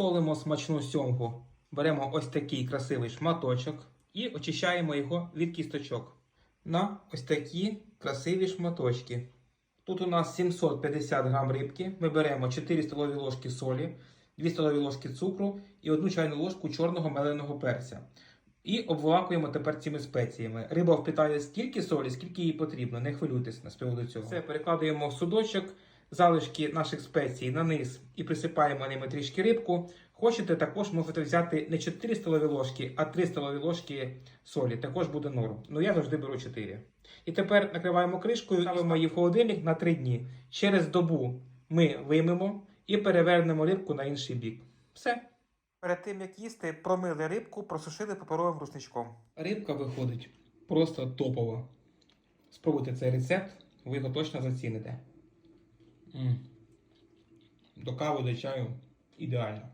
Солимо смачну сьомгу. Беремо ось такий красивий шматочок і очищаємо його від кісточок на ось такі красиві шматочки. Тут у нас 750 грам рибки. Ми беремо 4 столові ложки солі, 2 столові ложки цукру і 1 чайну ложку чорного меленого перця. І обволакуємо тепер цими спеціями. Риба впитає стільки солі, скільки їй потрібно. Не хвилюйтесь з приводу цього. Все перекладаємо в судочок, залишки наших спецій на низ і присипаємо ними трішки рибку. Хочете, також можете взяти не 4 столові ложки, а 3 столові ложки солі. Також буде норм. Ну я завжди беру 4. І тепер накриваємо кришкою, ставимо її в холодильник на 3 дні. Через добу ми виймемо і перевернемо рибку на інший бік. Все. Перед тим як їсти, промили рибку, просушили паперовим рушничком. Рибка виходить просто топова. Спробуйте цей рецепт, ви його точно заціните. До кави, до чаю ідеально.